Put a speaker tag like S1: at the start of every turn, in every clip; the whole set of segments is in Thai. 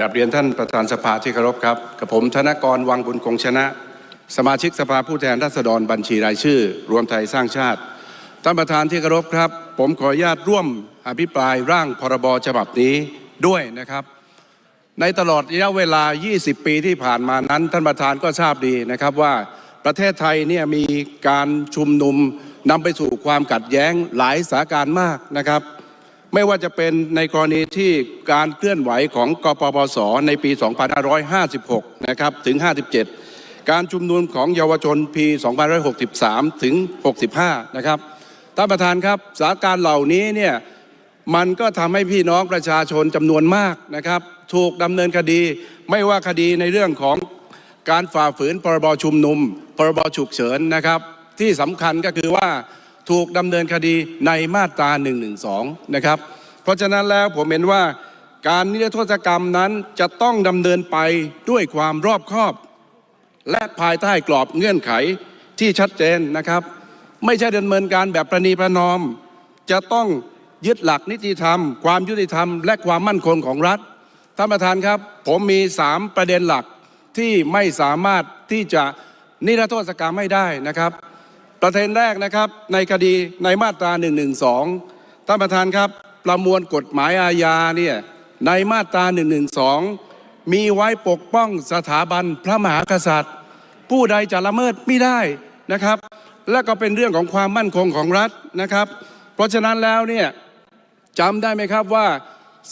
S1: กราบเรียนท่านประธานสภาที่เคารพครับกับผมธนกรวังบุญคงชนะ สมาชิกสภาผู้แทนราษฎรบัญชีรายชื่อ รวมไทยสร้างชาติท่านประธานที่เคารพครับ ผมขออนุญาตร่วมอภิปรายร่างพรบฉบับนี้ด้วยนะครับ ในตลอดระยะเวลา 20 ปีที่ผ่านมานั้น ท่านประธานก็ทราบดีนะครับว่าประเทศไทยเนี่ยมีการชุมนุมนำไปสู่ความขัดแย้งหลายสาการมากนะครับ ไม่ว่าจะเป็นในกรณีที่การเคลื่อนไหวของกปปสในปี 2556 นะครับถึง 57 การชุมนุมของเยาวชนปี2563 ถึง 65 นะครับท่านประธานครับสถานการณ์เหล่านี้เนี่ยมันก็ทำให้พี่น้องประชาชนจำนวนมากนะครับ ถูกดำเนินคดี ไม่ว่าคดีในเรื่องของการฝ่าฝืนพรบชุมนุมพรบฉุกเฉินนะครับ ที่สำคัญก็คือว่า ถูกดำเนินคดีในมาตรา112 นะครับ เพราะฉะนั้นแล้วผมเห็นว่าการนิรโทษกรรมนั้นจะต้องดำเนินไปด้วยความรอบคอบ และภายใต้กรอบเงื่อนไขที่ชัดเจนนะครับ ไม่ใช่ดำเนินการแบบประนีประนอม จะต้องยึดหลักนิติธรรม ความยุติธรรม และความมั่นคงของรัฐท่านประธานครับ ผมมี 3 ประเด็นหลักที่ไม่สามารถที่จะนิรโทษกรรมไม่ได้นะครับ ประเด็นแรกนะครับในคดีในมาตรา 112 ท่านประธานครับประมวลกฎหมายอาญาเนี่ยในมาตรา 112 มีไว้ปกป้องสถาบันพระมหากษัตริย์ ผู้ใดจะละเมิดไม่ได้นะครับ และก็เป็นเรื่องของความมั่นคงของรัฐนะครับ เพราะฉะนั้นแล้วเนี่ยจำได้ไหมครับว่า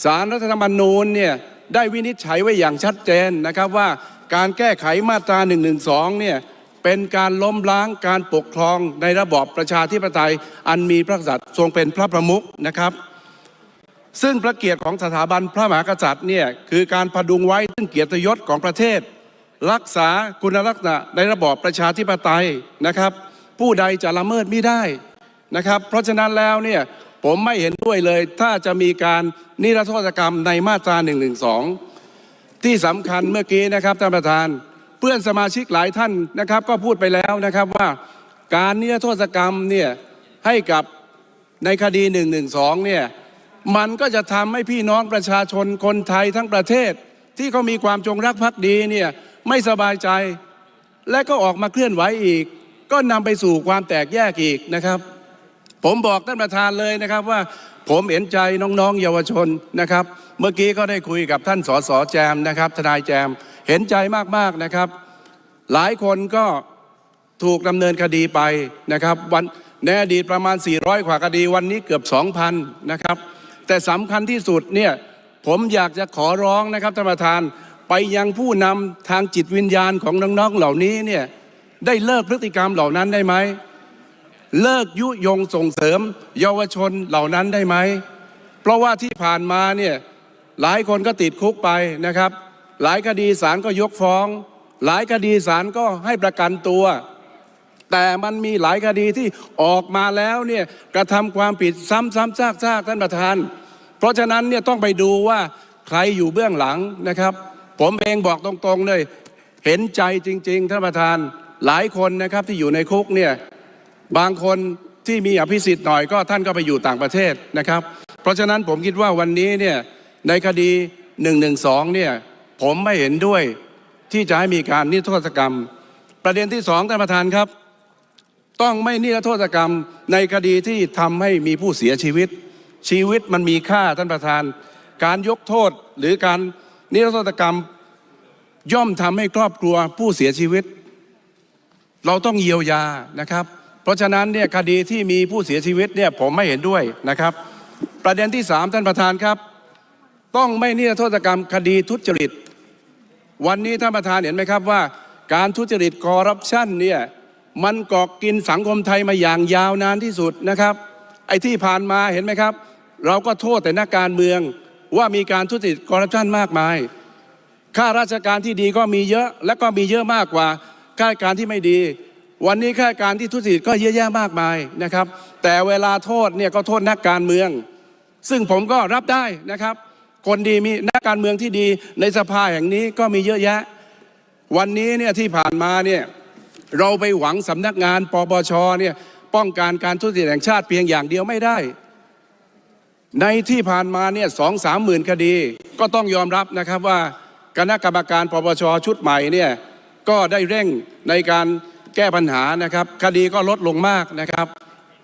S1: สารรัฐธรรมนูญเนี่ยได้วินิจฉัยไว้อย่างชัดเจนนะครับว่าการแก้ไขมาตรา 112 เนี่ย เป็นการล้มล้างการปกครองในระบอบประชาธิปไตย อันมีพระกษัตริย์ทรงเป็นพระประมุขนะครับ ซึ่งพระเกียรติของสถาบันพระมหากษัตริย์เนี่ยคือการพดุงไว้ซึ่งเกียรติยศของประเทศ รักษาคุณลักษณะในระบอบประชาธิปไตยนะครับ ผู้ใดจะละเมิดไม่ได้นะครับ เพราะฉะนั้นแล้วเนี่ยผมไม่เห็นด้วยเลย ถ้าจะมีการนิรโทษกรรมในมาตรา1นึที่สำคัญเมื่อกี้นะครับท่านประธาน เพื่อนสมาชิกหลายท่านนะครับ ก็พูดไปแล้วนะครับว่าการนิรโทษกรรมเนี่ยให้กับในคดี1นึเนี่ยมันก็จะทำให้พี่น้องประชาชนคนไทยทั้งประเทศ ที่เขามีความจงรักภักดีเนี่ยไม่สบายใจ และก็ออกมาเคลื่อนไหวอีก ก็นำไปสู่ความแตกแยกอีกนะครับ ผมบอกท่านประธานเลยนะครับว่าผมเห็นใจน้องๆ เยาวชนนะครับ เมื่อกี้ก็ได้คุยกับท่านสสแจมนะครับ ทนายแจม เห็นใจมากๆนะครับ หลายคนก็ถูกดำเนินคดีไปนะครับวันในอดีตประมาณ 400 กว่าคดีวันนี้เกือบ 2,000 นะครับ แต่สำคัญที่สุดเนี่ยผมอยากจะขอร้องนะครับท่านประธานไปยังผู้นำทางจิตวิญญาณของน้องๆเหล่านี้เนี่ยได้เลิกพฤติกรรมเหล่านั้นได้ไหมเลิกยุยงส่งเสริม เยาวชนเหล่านั้นได้ไหม เพราะว่าที่ผ่านมาเนี่ยหลายคนก็ติดคุกไปนะครับ หลายคดีศาลก็ยกฟ้อง หลายคดีศาลก็ให้ประกันตัว แต่มันมีหลายคดีที่ออกมาแล้วเนี่ยกระทำความผิดซ้ำซ้ำซากซากท่านประธาน เพราะฉะนั้นเนี่ยต้องไปดูว่าใครอยู่เบื้องหลังนะครับ ผมเองบอกตรงๆเลย เห็นใจจริง ๆ ท่านประธานหลายคนนะครับที่อยู่ในคุกเนี่ยบางคนที่มีอภิสิทธิ์หน่อยก็ท่านก็ไปอยู่ต่างประเทศนะครับ เพราะฉะนั้นผมคิดว่าวันนี้เนี่ยในคดี1นึเนี่ย ผมไม่เห็นด้วยที่จะให้มีการนิรโทษกรรม ประเด็นที่สองท่านประธานครับ ต้องไม่นิรโทษกรรมในคดีที่ทำให้มีผู้เสียชีวิต ชีวิตมันมีค่าท่านประธาน การยกโทษหรือการนิรโทษกรรม ย่อมทำให้ครอบครัวผู้เสียชีวิต เราต้องเยียวยานะครับ เพราะฉะนั้นเนี่ยคดีที่มีผู้เสียชีวิตเนี่ยผมไม่เห็นด้วยนะครับ ประเด็นที่สามท่านประธานครับ ต้องไม่นิรโทษกรรมคดีทุจริต วันนี้ท่านประธานเห็นไหมครับว่า การทุจริตคอร์รัปชันเนี่ยมันกอกกินสังคมไทยมาอย่างยาวนานที่สุดนะครับ ไอ้ที่ผ่านมาเห็นไหมครับ เราก็โทษแต่นักการเมืองว่ามีการทุจริตคอร์รัปชันมากมายข้าราชการที่ดีก็มีเยอะและก็มีเยอะมากกว่าข้าราชการที่ไม่ดี วันนี้ข้าราชการที่ทุจริตก็เยอะแยะมากมายนะครับ แต่เวลาโทษเนี่ยก็โทษนักการเมือง ซึ่งผมก็รับได้นะครับ คนดีมีนักการเมืองที่ดีในสภาแห่งนี้ก็มีเยอะแยะ วันนี้เนี่ยที่ผ่านมาเนี่ยเราไปหวังสำนักงานปปชเนี่ยป้องกันการทุจริตแห่งชาติเพียงอย่างเดียวไม่ได้ ในที่ผ่านมาเนี่ยสองสามหมื่นคดี ก็ต้องยอมรับนะครับว่าคณะกรรมการปปชชุดใหม่เนี่ยก็ได้เร่งในการแก้ปัญหานะครับ คดีก็ลดลงมากนะครับ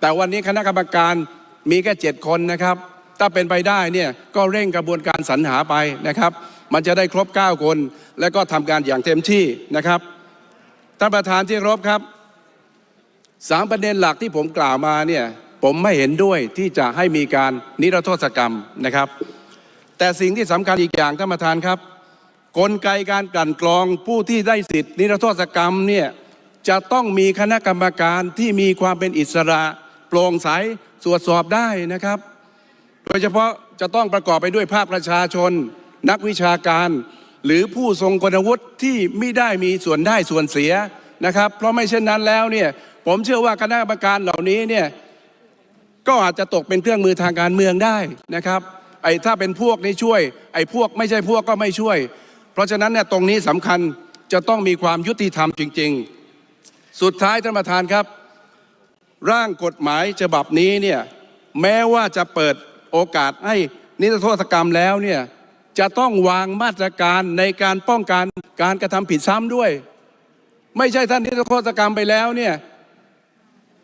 S1: แต่วันนี้คณะกรรมการมีแค่เจ็ดคนนะครับ ถ้าเป็นไปได้เนี่ยก็เร่งกระบวนการสรรหาไปนะครับ มันจะได้ครบ 9 คน แล้วก็ทำการอย่างเต็มที่นะครับท่านประธานที่เคารพครับสามประเด็นหลักที่ผมกล่าวมาเนี่ยผมไม่เห็นด้วยที่จะให้มีการนิรโทษกรรมนะครับ แต่สิ่งที่สำคัญอีกอย่างท่านประธานครับ กลไกการกลั่นกรองผู้ที่ได้สิทธินิรโทษกรรมเนี่ยจะต้องมีคณะกรรมการที่มีความเป็นอิสระโปร่งใสตรวจสอบได้นะครับ โดยเฉพาะจะต้องประกอบไปด้วยภาคประชาชน นักวิชาการ หรือผู้ทรงคุณวุฒิที่ไม่ได้มีส่วนได้ส่วนเสียนะครับ เพราะไม่เช่นนั้นแล้วเนี่ยผมเชื่อว่าคณะกรรมการเหล่านี้เนี่ยก็อาจจะตกเป็นเครื่องมือทางการเมืองได้นะครับ ไอ้ถ้าเป็นพวกนี้ช่วย ไอ้พวกไม่ใช่พวกก็ไม่ช่วย เพราะฉะนั้นเนี่ยตรงนี้สำคัญจะต้องมีความยุติธรรมจริง ๆ สุดท้ายท่านประธานครับ ร่างกฎหมายฉบับนี้เนี่ยแม้ว่าจะเปิด โอกาสให้นิรโทษกรรมแล้วเนี่ยจะต้องวางมาตรการในการป้องกันการกระทำผิดซ้ำด้วย ไม่ใช่ท่านนิรโทษกรรมไปแล้วเนี่ย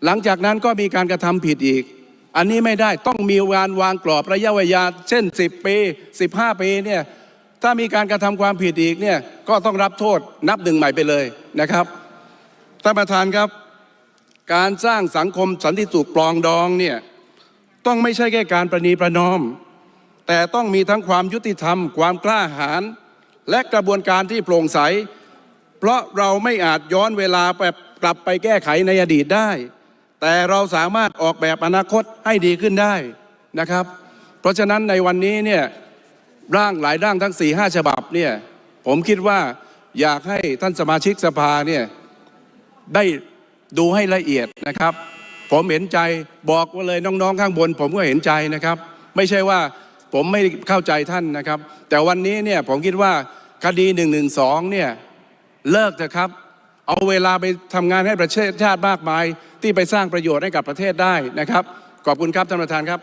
S1: หลังจากนั้นก็มีการกระทำผิดอีก อันนี้ไม่ได้ต้องมีการวางกรอบระยะเวลาเช่น 10 ปี 15 ปีเนี่ยถ้ามีการกระทำความผิดอีกเนี่ยก็ต้องรับโทษนับหนึ่งใหม่ไปเลยนะครับท่านประธานครับ การสร้างสังคมสันติสุขปลองดองเนี่ย ต้องไม่ใช่แค่การประนีประนอม แต่ต้องมีทั้งความยุติธรรม ความกล้าหาญและกระบวนการที่โปร่งใส เพราะเราไม่อาจย้อนเวลาแบบกลับไปแก้ไขในอดีตได้ แต่เราสามารถออกแบบอนาคตให้ดีขึ้นได้นะครับ เพราะฉะนั้นในวันนี้เนี่ยร่างหลายร่างทั้ง4ี่ห้าฉบับเนี่ยผมคิดว่าอยากให้ท่านสมาชิกสภาเนี่ยได้ดูให้ละเอียดนะครับ ผมเห็นใจบอกว่าเลยน้องๆ ข้างบน ผมก็เห็นใจนะครับ ไม่ใช่ว่าผมไม่เข้าใจท่านนะครับ แต่วันนี้เนี่ยผมคิดว่าคดี1นึเนี่ยเลิกเถอะครับ เอาเวลาไปทำงานให้ประเทศชาติมากมาย ที่ไปสร้างประโยชน์ให้กับประเทศได้นะครับ ขอบคุณครับท่านประธานครับ